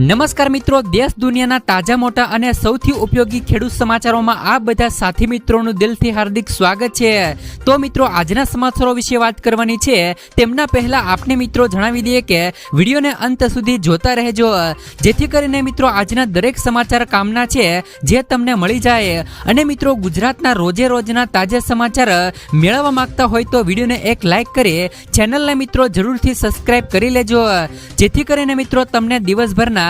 નમસ્કાર મિત્રો, દેશ દુનિયાના તાજા, મોટા અને સૌથી ઉપયોગી ખેડૂત સમાચારોમાં આ બધા સાથી મિત્રોનું દિલથી હાર્દિક સ્વાગત છે. તો મિત્રો, આજના સમાચારો વિશે વાત કરવાની છે. તેમના પહેલા આપને મિત્રો જણાવી દઈએ કે વિડીયોને અંત સુધી જોતા રહેજો. જેથી કરીને મિત્રો, આજના દરેક સમાચાર કામના છે, જે તમને મળી જાય. અને મિત્રો, ગુજરાતના રોજે રોજના તાજા સમાચાર મેળવવા માંગતા હોય તો વિડીયોને એક લાઈક કરી ચેનલને મિત્રો જરૂરથી સબસ્ક્રાઇબ કરી લેજો. જેથી કરીને મિત્રો, તમને દિવસભરના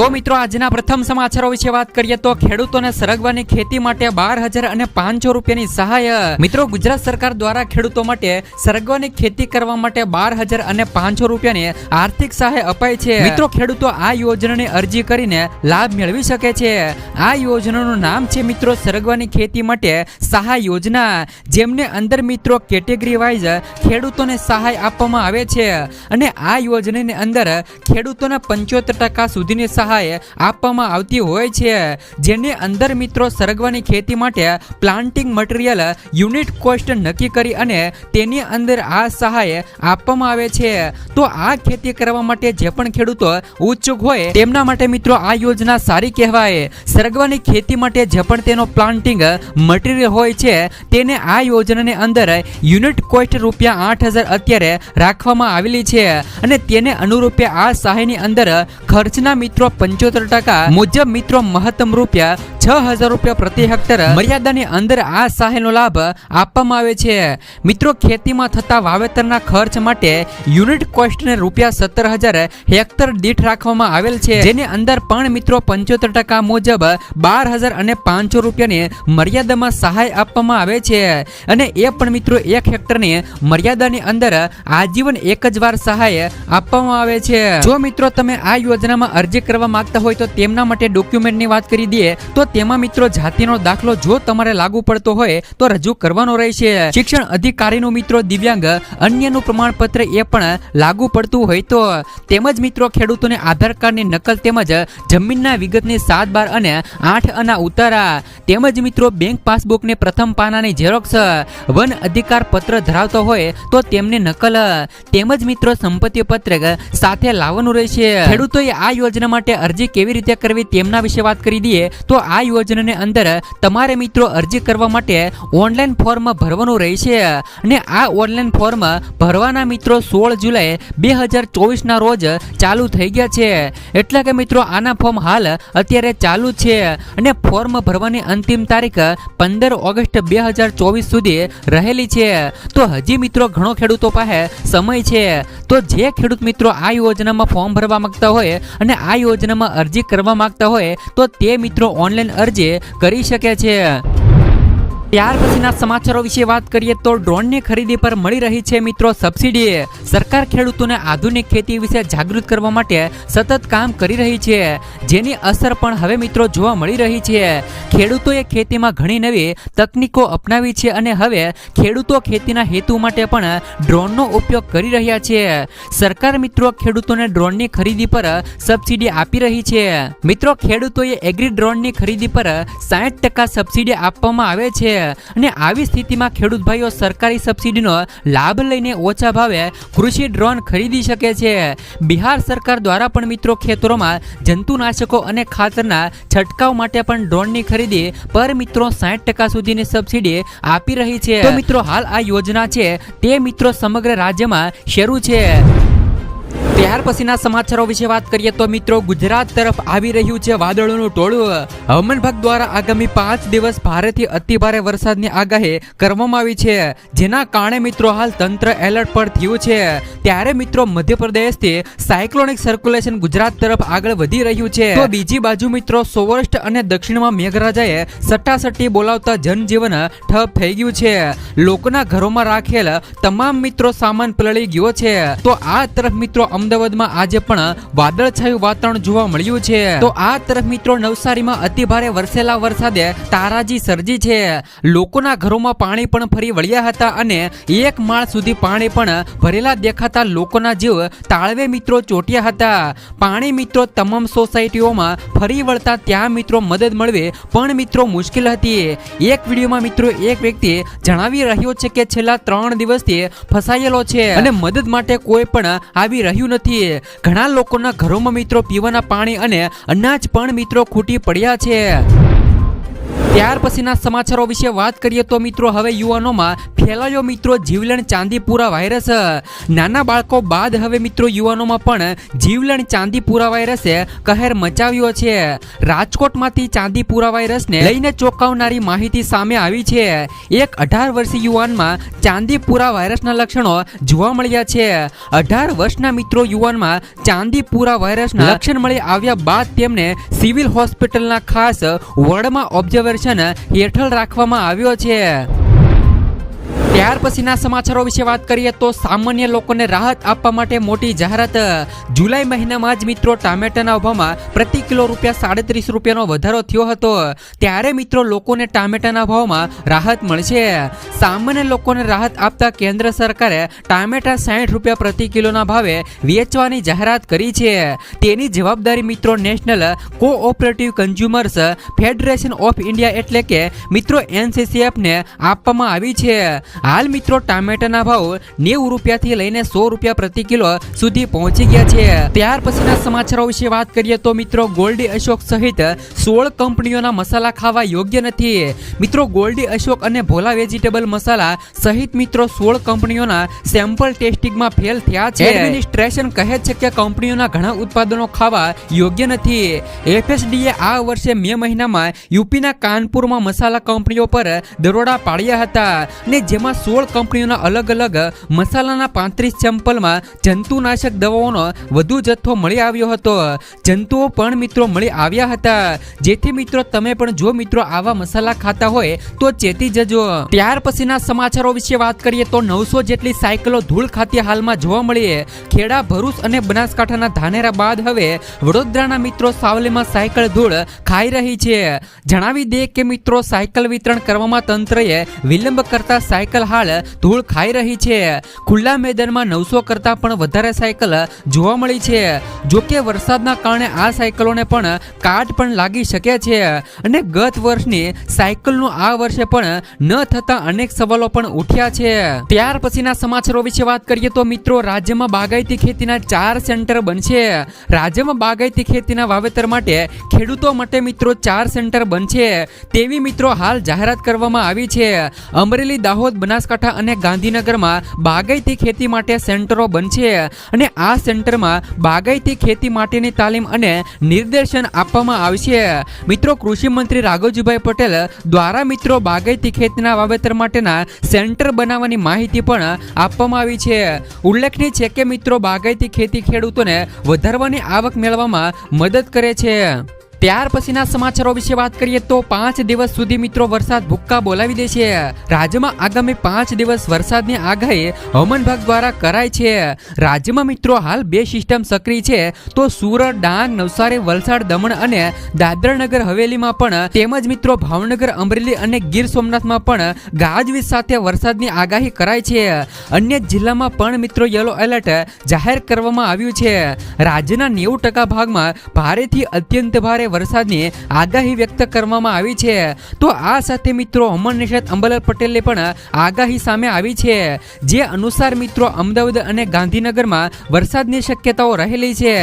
તો મિત્રો, આજના પ્રથમ સમાચારો વિશે વાત કરીએ તો ખેડૂતોને સરગવાની ખેતી માટે બાર હજાર અને પાંચસો રૂપિયાની સહાય. મિત્રો, ગુજરાત સરકાર દ્વારા ખેડૂતો માટે સરગવાની ખેતી કરવા માટે બાર હજાર અને પાંચસો રૂપિયાની આર્થિક સહાય અપાય છે. મિત્રો, ખેડૂતો આ યોજનાની અરજી કરીને લાભ મેળવી શકે છે. આ યોજનાનું નામ છે, મિત્રો, સરગવાની ખેતી માટે સહાય યોજના, જેમને અંદર મિત્રો કેટેગરી વાઇઝ ખેડૂતોને સહાય આપવામાં આવે છે. અને આ યોજનાની અંદર ખેડૂતોના પંચોતેર ટકા સુધીની સહાય આપવામાં આવતી હોય છે, જેની અંદર મિત્રો સરગવાની ખેતી માટે પ્લાન્ટિંગ મટીરિયલ યુનિટ કોસ્ટ નક્કી કરી અને તેની અંદર આ સહાય આપવામાં આવે છે. તો આ ખેતી કરવા માટે જે પણ ખેડૂતો ઉત્સુક હોય, તેમના માટે મિત્રો આ યોજના સારી કહેવાય. સરગવાની ખેતી માટે જે પણ તેનો પ્લાન્ટિંગ મટીરિયલ હોય છે, તેને આ યોજનાની અંદર યુનિટ કોસ્ટ રૂપિયા આઠ હજાર અત્યારે રાખવામાં આવેલી છે અને તેને અનુરૂપે આ સહાયની અંદર ખર્ચના મિત્રો પંચોતેર ટકા મુજબ મિત્રો મહત્તમ રૂપિયા છ હજાર રૂપિયા પ્રતિ હેક્ટર મર્યાદાની અંદર આ સહાયનો લાભ આપવામાં આવે છે. મિત્રો, ખેતીમાં થતા વાવેતરના ખર્ચ માટે યુનિટ કોસ્ટને રૂપિયા સત્તર હજાર હેક્ટર દીઠ રાખવામાં આવેલ છે. જેની અંદર પણ મિત્રો પંચોતેર ટકા મુજબ બાર હજાર અને પાંચસો રૂપિયાની મર્યાદામાં સહાય આપવામાં આવે છે. અને એ પણ મિત્રો એક હેક્ટરની મર્યાદાની અંદર આજીવન એક જ વાર સહાય આપવામાં આવે છે. જો મિત્રો તમે આ યોજનામાં અરજી કરવા માંગતા હોય તો તેમના માટે ડોક્યુમેન્ટની વાત કરી દઈએ તો તેમાં મિત્રો જાતિનો દાખલો જો તમારે લાગુ પડતો હોય તો રજૂ કરવાનો રહેશે. શિક્ષણ અધિકારીનું મિત્રો દિવ્યાંગ, અન્યનું પ્રમાણપત્ર એ પણ લાગુ પડતું હોય તો. તેમજ મિત્રો ખેડૂતોને આધાર કાર્ડની નકલ તેમજ જમીનના વિગતની સાત બાર અને આઠ અના ઉતારા. તેમજ મિત્રો બેંક પાસબુકની પ્રથમ પાનાની ઝેરોક્ષ વન અધિકાર પત્ર ધરાવતો હોય તો તેમની નકલ. તેમજ મિત્રો સંપત્તિ પત્રક સાથે લાવવાનું રહેશે. ખેડૂતોએ આ યોજના માટે અરજી કેવી રીતે કરવી તેમના વિશે વાત કરી દઈએ તો આ યોજનાની અંદર તમારે મિત્રો અરજી કરવા માટે ઓનલાઈન ફોર્મ ભરવાનું રહેશે અને આ ઓનલાઈન ફોર્મ ભરવાના મિત્રો સોળ જુલાઈ બે હજાર ચોવીસના રોજ ચાલુ થઈ ગયા છે. એટલે કે મિત્રો આના ફોર્મ હાલ અત્યારે ચાલુ છે અને ફોર્મ ભરવાની અંતિમ તારીખ પંદર ઓગસ્ટ બે હજાર ચોવીસ સુધી રહેલી છે. તો હજી મિત્રો ઘણો ખેડૂતો પાસે સમય છે. તો જે ખેડૂત મિત્રો આ યોજનામાં ફોર્મ ભરવા માંગતા હોય અને આ યોજનામાં અરજી કરવા માંગતા હોય તો તે મિત્રો ઓનલાઈન અરજી કરી શકે છે. ત્યાર પછીના સમાચારો વિશે વાત કરીએ તો ડ્રોનની ખરીદી પર મળી રહી છે મિત્રો સબસિડી. સરકાર ખેડૂતોને આધુનિક ખેતી વિશે જાગૃત કરવા માટે સતત કામ કરી રહી છે. જેની અસર પણ હવે મિત્રો જોવા મળી રહી છે. ખેડૂતોએ ખેતીમાં ઘણી નવી તકનીકો અપનાવી છે અને હવે ખેડૂતો ખેતીના હેતુ માટે પણ ડ્રોનનો ઉપયોગ કરી રહ્યા છે. સરકાર મિત્રો ખેડૂતોને ડ્રોનની ખરીદી પર સબસિડી આપી રહી છે. મિત્રો ખેડૂતોએ એગ્રી ડ્રોનની ખરીદી પર સાઠ ટકા સબસિડી આપવામાં આવે છે. અને આવી સ્થિતિમાં ખેડૂત ભાઈઓ સરકારી સબસિડીનો લાભ લઈને ઓછા ભાવે કૃષિ ડ્રોન ખરીદી શકે છે. બિહાર સરકાર દ્વારા પણ મિત્રો ખેતરોમાં જંતુનાશકો અને ખાતરના છંટકાવ માટે પણ ડ્રોનની ખરીદી પર મિત્રો સાઠ ટકા સુધીની સબસિડી આપી રહી છે. મિત્રો, હાલ આ યોજના છે. તે મિત્રો સમગ્ર રાજ્યમાં શરૂ છે. ત્યાર પછીના સમાચારો વિશે વાત કરીએ તો મિત્રો, ગુજરાત તરફ આવી રહ્યું છે વાદળોનું ટોળું. હવામાન વિભાગ દ્વારા આગામી પાંચ દિવસ ભારેથી અતિભારે વરસાદની આગાહી કરવામાં આવી છે, જેના કારણે મિત્રો હાલ તંત્ર એલર્ટ પર થયું છે. ત્યારે મિત્રો, મધ્યપ્રદેશથી સાયક્લોનિક સર્ક્યુલેશન ગુજરાત તરફ આગળ વધી રહ્યું છે. તો બીજી બાજુ મિત્રો, સૌરાષ્ટ્ર અને દક્ષિણમાં મેઘરાજાએ સટ્ટાસટ્ટી બોલાવતા જનજીવન ઠપ થઈ ગયું છે. લોકોના ઘરોમાં રાખેલ તમામ મિત્રો સામાન પલળી ગયો છે. તો આ તરફ મિત્રો અમદાવાદમાં આજે પણ વાદળછાયું વાતાવરણ જોવા મળ્યું છે. તો આ તરફ મિત્રો નવસારીમાં અતિભારે વરસેલા વરસાદે તારાજી સર્જી છે. લોકોના ઘરોમાં પાણી પણ ફરી વળ્યા હતા અને એક માળ સુધી પાણી પણ ભરેલા દેખાતા લોકોના જીવ તાળવે મિત્રો ચોટ્યા હતા. પાણી મિત્રો તમામ સોસાયટીઓમાં ફરી વળતા ત્યાં મિત્રો મદદ મળવી પણ મિત્રો મુશ્કેલ હતી. એક વિડીયોમાં મિત્રો એક વ્યક્તિ જણાવી રહ્યો છે કે છેલ્લા ત્રણ દિવસથી ફસાયેલો છે અને મદદ માટે કોઈ પણ આવી રહ્યું નથી. ઘણા લોકોના ઘરોમાં મિત્રો પીવાના પાણી અને અનાજ પણ મિત્રો ખૂટી પડ્યા છે. ત્યાર પછીના સમાચારો વિશે વાત કરીએ તો મિત્રો, હવે યુવાનોમાં ફેલાયો મિત્રો, જીવલેણ ચાંદીપુરા વાયરસ નાના બાળકો બાદ હવે મિત્રો યુવાનોમાં પણ જીવલેણ ચાંદીપુરા વાયરસે કહેર મચાવ્યો છે. રાજકોટમાંથી ચાંદીપુરા વાયરસને લઈને ચોંકાવનારી માહિતી સામે આવી છે. એક અઢાર વર્ષીય યુવાનમાં ચાંદીપુરા વાયરસના લક્ષણો જોવા મળ્યા છે. અઢાર વર્ષના મિત્રો યુવાનમાં ચાંદીપુરા વાયરસના લક્ષણ મળી આવ્યા બાદ તેમને સિવિલ હોસ્પિટલના ખાસ વોર્ડમાં ઓબ્ઝર્વેશન હેઠળ રાખવામાં આવ્યો છે. ત્યાર પછીના સમાચારો વિશે વાત કરીએ તો સામાન્ય લોકોને રાહત આપવા માટે મોટી જાહેરાત જુલાઈ મહિનામાં જ મિત્રો ટામેટાના ભાવમાં પ્રતિ કિલો રૂપિયા સાડત્રીસ રૂપિયાનો વધારો થયો હતો. ત્યારે મિત્રો લોકોને ટામેટાના ભાવમાં રાહત મળશે. સામાન્ય લોકોને રાહત આપતા કેન્દ્ર સરકારે ટામેટા સાઠ રૂપિયા પ્રતિ કિલોના ભાવે વેચવાની જાહેરાત કરી છે. તેની જવાબદારી મિત્રો national cooperative consumers federation of India એટલે કે મિત્રો એનસીસીએફને આપવામાં આવી છે. હાલ મિત્રો ટામેટાના ભાવ નેવું રૂપિયાથી લઈને સો રૂપિયા પ્રતિ કિલો સુધી પહોંચી ગયા છે. ત્યાર પછીના સમાચારો વિશે વાત કરીએ તો મિત્રો ગોલ્ડી અશોક સહિત સોળ કંપનીઓના મસાલા ખાવા યોગ્ય નથી. મિત્રો ગોલ્ડી અશોક અને ભોલા વેજીટેબલ મસાલા સહિત મિત્રો સોળ કંપનીઓના સેમ્પલ ટેસ્ટિંગમાં ફેલ થયા છે. એડમિનિસ્ટ્રેશન કહે છે કે કંપનીઓના ઘણા ઉત્પાદનો ખાવા યોગ્ય નથી. એફએસડીએ આ વર્ષે મે મહિનામાં યુપીના કાનપુરમાં મસાલા કંપનીઓ પર દરોડા પાડ્યા હતા ને જેમાં સોળ કંપનીઓના અલગ અલગ મસાલાના પાંત્રીસ સેમ્પલમાં જંતુનાશક દવાઓનો વધુ જથ્થો મળી આવ્યો હતો. જંતુઓ પણ મિત્રો મળી આવ્યા હતા. જેથી મિત્રો તમે પણ જો મિત્રો આવા મસાલા ખાતા હોય તો ચેતી જજો. ત્યાર પછીના સમાચારો વિશે વાત કરીએ તો નવસો જેટલી સાયકલો ધૂળ ખાતી હાલમાં જોવા મળી ખેડા, ભરૂચ અને બનાસકાંઠાના ધાનેરા બાદ હવે વડોદરાના મિત્રો સાવલીમાં સાયકલ ધૂળ ખાઈ રહી છે. જણાવી દે કે મિત્રો સાયકલ વિતરણ કરવામાં તંત્રએ વિલંબ કરતા સાયકલ હાલ ધૂળ ખાઈ રહી છે. ખુલ્લા મેદાનમાં નવસો કરતા પણ વધારે સાયકલ જોવા મળી છે. જો વરસાદના કારણે આ સાયકલોને પણ કાટ પણ લાગી શકે છે અને ગત વર્ષની સાયકલનું આ વર્ષે પણ ન થતા અનેક સવાલો પણ ઉઠ્યા છે. ત્યાર પછીના સમાચારો વિશે વાત કરીએ તો મિત્રો, રાજ્યમાં બાગાયતી ખેતીના ચાર સેન્ટર બનશે. રાજ્યમાં બાગાયતી ખેતીના વાવેતર માટે ખેડૂતો માટે મિત્રો ચાર સેન્ટર બનશે. તેવી મિત્રો હાલ જાહેરાત કરવામાં આવી છે. અમરેલી, દાહોદ બનાસકાંઠા અને ગાંધીનગરમાં બાગાયતી ખેતી માટે સેન્ટરો બનશે અને આ સેન્ટરમાં બાગાયતી ખેતી માટેની તાલીમ અને નિર્દેશન આપવામાં આવશે મિત્રો કૃષિ મંત્રી રાઘવજીભાઈ પટેલ દ્વારા મિત્રો બાગાયતી ખેતીના વાવેતર માટેના સેન્ટર બનાવવાની માહિતી પણ આપવામાં આવી છે. ઉલ્લેખનીય છે કે મિત્રો, બાગાયતી ખેતી ખેડૂતોને વધારવાની આવક મેળવવામાં મદદ કરે છે. ત્યાર પછીના સમાચારો વિશે વાત કરીએ તો પાંચ દિવસ સુધી મિત્રો વરસાદ ભૂક્કા બોલાવી દે છે. રાજ્યમાં આગામી પાંચ દિવસ વરસાદની આગાહી હવામાન વિભાગ દ્વારા કરાય છે. રાજ્યમાં મિત્રો હાલ બે સિસ્ટમ સક્રિય છે. તો સુરત, ડાંગ, નવસારી, વલસાડ, દમણ અને દાદરાનગર હવેલીમાં પણ તેમજ મિત્રો ભાવનગર, અમરેલી અને ગીર સોમનાથમાં પણ ગાજવીજ સાથે વરસાદની આગાહી કરાય છે. અન્ય જિલ્લામાં પણ મિત્રો યલો એલર્ટ જાહેર કરવામાં આવ્યું છે. રાજ્યના નેવું ટકા ભાગમાં ભારેથી અત્યંત ભારે વરસાદની આગાહી વ્યક્ત કરવામાં આવી છે. તો આ સાથે મિત્રો અમર નિષેધ અંબાલાલ પટેલે પણ આગાહી સામે આવી છે. જે અનુસાર મિત્રો અમદાવાદ અને ગાંધીનગરમાં વરસાદની શક્યતાઓ રહેલી છે.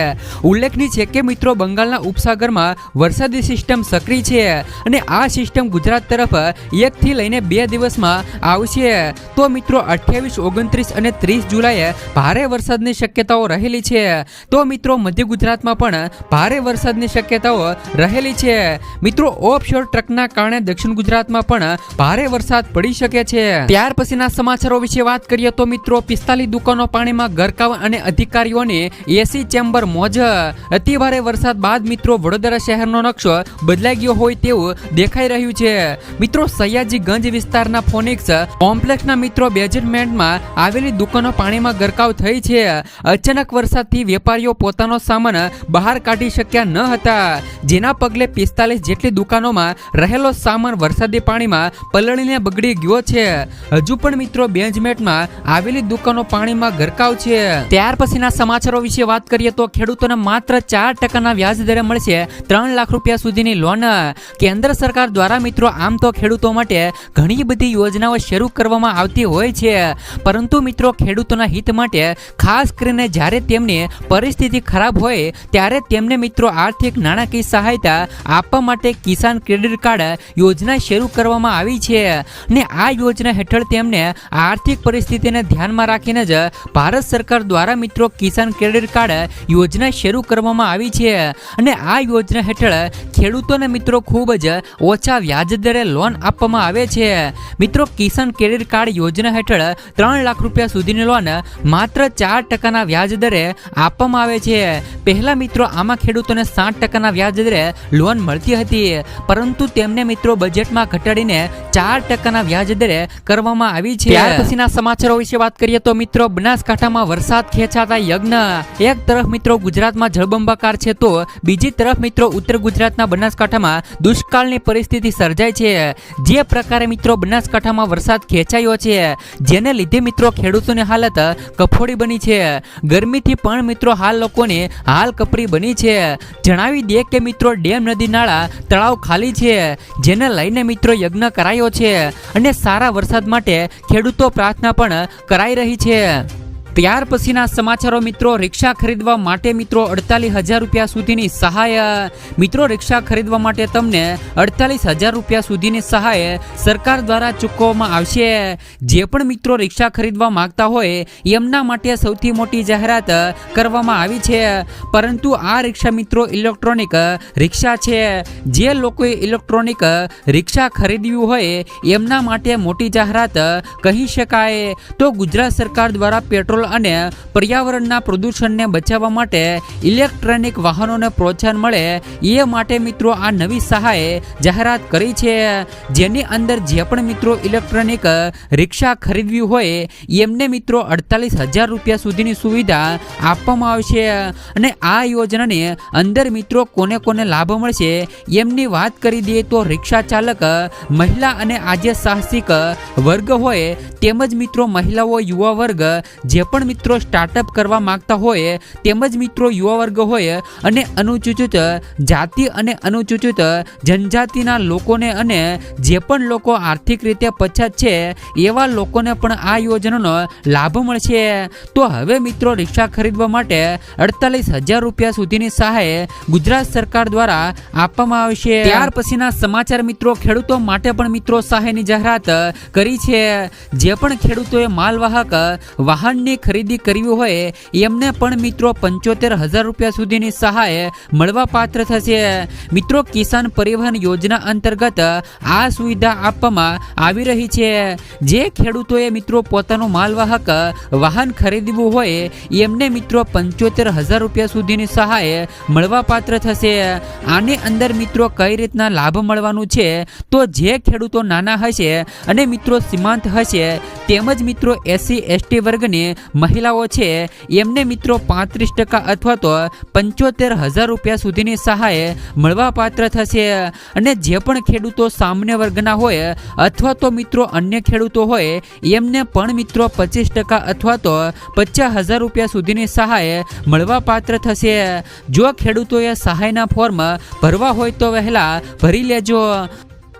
ઉલ્લેખનીય છે કે મિત્રો બંગાળના ઉપસાગરમાં વરસાદી સિસ્ટમ સક્રિય છે અને આ સિસ્ટમ ગુજરાત તરફ એકથી લઈને બે દિવસમાં આવશે. તો મિત્રો અઠ્યાવીસ, ઓગણત્રીસ અને ત્રીસ જુલાઈએ ભારે વરસાદની શક્યતાઓ રહેલી છે. તો મિત્રો મધ્ય ગુજરાતમાં પણ ભારે વરસાદની શક્યતાઓ રહેલી છે. મિત્રો ઓફશોર ટ્રકના કારણે દક્ષિણ ગુજરાતમાં પણ ભારે વરસાદ પડી શકે છે. ત્યાર પછીના સમાચારો વિશે વાત કરીએ તો મિત્રો, પિસ્તાલીસ દુકાનો પાણીમાં ગરકાવ અને અધિકારીઓને એસી ચેમ્બર મોજ. અતિ ભારે વરસાદ બાદ મિત્રો, વડોદરા શહેરનો નકશો બદલાઈ ગયો હોય તેવું દેખાઈ રહ્યું છે. મિત્રો, સયાજીગંજ વિસ્તારના ફોનિક્સ કોમ્પ્લેક્સના મિત્રો બેઝમેન્ટમાં આવેલી દુકાનો પાણીમાં ગરકાવ થઈ છે. અચાનક વરસાદથી વેપારીઓ પોતાનો સામાન બહાર કાઢી શક્યા ન હતા. જેના પગલે પિસ્તાલીસ જેટલી દુકાનોમાં રહેલો સામાન વરસાદી પાણીમાં પલળીને બગડી ગયો છે. હજુ પણ મિત્રો બેન્જમેટમાં આવેલી દુકાનો પાણીમાં ગરકાવ છે. ત્યાર પછીના સમાચારો વિશે વાત કરીએ તો ખેડૂતોને માત્ર ચાર ટકાના વ્યાજ દરે મળશે ત્રણ લાખ રૂપિયા સુધીની લોન. કેન્દ્ર સરકાર દ્વારા મિત્રો આમ તો ખેડૂતો માટે ઘણી બધી યોજનાઓ શરૂ કરવામાં આવતી હોય છે. પરંતુ મિત્રો ખેડૂતોના હિત માટે ખાસ કરીને જ્યારે તેમની પરિસ્થિતિ ખરાબ હોય ત્યારે તેમને મિત્રો આર્થિક નાણાકીય સહાયતા આપવા માટે કિસાન ક્રેડિટ કાર્ડ યોજના શરૂ કરવામાં આવી છે. ને આ યોજના હેઠળ તેમને આર્થિક પરિસ્થિતિને ધ્યાનમાં રાખીને જ ભારત સરકાર દ્વારા મિત્રો કિસાન ક્રેડિટ કાર્ડ યોજના શરૂ કરવામાં આવી છે. અને આ યોજના હેઠળ ખેડૂતોને મિત્રો ખૂબ જ ઓછા વ્યાજ દરે લોન આપવામાં આવે છે. મિત્રો, કિસાન ક્રેડિટ કાર્ડ યોજના હેઠળ ત્રણ લાખ રૂપિયા સુધીની લોન માત્ર ચાર ટકાના વ્યાજ દરે આપવામાં આવે છે. પહેલા મિત્રો, આમાં ખેડૂતોને સાત ટકાના વ્યાજ દરે લોન મળતી હતી, પરંતુ તેમને મિત્રો બજેટમાં ઘટાડીને ચાર ટકાના વ્યાજ કરવામાં આવી છે. ત્યાર પછીના સમાચારો વિશે વાત કરીએ તો મિત્રો, બનાસકાંઠામાં વરસાદ ખેંચાતા યજ્ઞ. એક તરફ મિત્રો ગુજરાતમાં જળબંબાકાર છે તો બીજી તરફ મિત્રો ઉત્તર ગુજરાતના બનાસકાંઠામાં દુષ્કાળની પરિસ્થિતિ સર્જાય છે. જે પ્રકારે મિત્રો બનાસકાંઠામાં વરસાદ ખેંચાયો છે, જેને લીધે મિત્રો ખેડૂતોની હાલત કફોડી બની છે. ગરમીથી પણ મિત્રો હાલ લોકોને હાલ કપરી બની છે. જણાવી દે કે મિત્રો ડેમ નદી નાળા તળાવ ખાલી છે, જેને લઈને મિત્રો યજ્ઞ કરાયો છે અને સારા વરસાદ માટે ખેડૂતો પ્રાર્થના પણ કરાઈ રહી છે. ત્યાર પછીના સમાચારો, મિત્રો. રિક્ષા ખરીદવા માટે, મિત્રો, અડતાલીસ હજાર રૂપિયા સુધીની સહાય, મિત્રો, રિક્ષા ખરીદવા માટે તમને અડતાલીસ હજાર રૂપિયા સુધીની સહાય સરકાર દ્વારા ચૂકવવામાં આવશે. જે પણ મિત્રો રિક્ષા ખરીદવા માંગતા હોય, એમના માટે સૌથી મોટી જાહેરાત કરવામાં આવી છે. પરંતુ આ રિક્ષા, મિત્રો, ઇલેક્ટ્રોનિક રિક્ષા છે. જે લોકોએ ઇલેક્ટ્રોનિક રિક્ષા ખરીદવી હોય, એમના માટે મોટી જાહેરાત કહી શકાય. તો ગુજરાત સરકાર દ્વારા પેટ્રોલ અને પર્યાવરણના પ્રદૂષણને બચાવવા માટે ઇલેક્ટ્રોનિક વાહનોને પ્રોત્સાહન મળે એ માટે મિત્રો આ નવી સહાય જાહેરાત કરી છે. જેની અંદર જે પણ મિત્રો ઇલેક્ટ્રોનિક રિક્ષા ખરીદવી હોય, એમને મિત્રો અડતાલીસ હજાર રૂપિયા સુધીની સુવિધા આપવામાં આવશે અને આ યોજનાની અંદર મિત્રો કોને કોને લાભ મળશે એમની વાત કરી દઈએ તો રિક્ષા ચાલક, મહિલા અને આજે સાહસિક વર્ગ હોય, તેમજ મિત્રો મહિલાઓ, યુવા વર્ગ, જે પણ મિત્રો સ્ટાર્ટઅપ કરવા માંગતા હોય, તેમજ મિત્રો યુવા વર્ગ હોય અને અનુસૂચિત જાતિ અને અનુસૂચિત જનજાતિના લોકોને અને જે પણ લોકો આર્થિક રીતે પછાત છે, એવા લોકોને પણ આ યોજનાનો લાભ મળશે. તો હવે મિત્રો રિક્ષા ખરીદવા માટે અડતાલીસ હજાર રૂપિયા સુધીની સહાય ગુજરાત સરકાર દ્વારા આપવામાં આવશે. ત્યાર પછીના સમાચાર મિત્રો ખેડૂતો માટે પણ મિત્રો સહાયની જાહેરાત કરી છે. જે પણ ખેડૂતોએ માલવાહક વાહનની ખરીદી કરવી હોય, એમને પણ મિત્રો પંચોતેર હજાર રૂપિયા સુધીની સહાય મળવા પાત્ર થશે. મિત્રો, કિસાન પરિવહન યોજના અંતર્ગત આ સુવિધા આપવામાં આવી રહી છે. જે ખેડૂતોએ મિત્રો પોતાનું માલવાહક વાહન ખરીદવું હોય, એમને મિત્રો પંચોતેર હજાર રૂપિયા સુધીની સહાય મળવા પાત્ર થશે. આની અંદર મિત્રો કઈ રીતના લાભ મળવાનું છે, તો જે ખેડૂતો નાના હશે અને મિત્રો સીમાંત હશે તેમજ મિત્રો એસસી, એસટી વર્ગની મહિલાઓ છે, એમને મિત્રો પાંત્રીસ ટકા અથવા તો પંચોતેર હજાર રૂપિયા સુધીની સહાય મળવા પાત્ર થશે. અને જે પણ ખેડૂતો સામાન્ય વર્ગના હોય અથવા તો મિત્રો અન્ય ખેડૂતો હોય, એમને પણ મિત્રો પચીસ ટકા અથવા તો પચાસ હજાર રૂપિયા સુધીની સહાય મળવા પાત્ર થશે. જો ખેડૂતોએ સહાયના ફોર્મ ભરવા હોય તો વહેલા ભરી લેજો.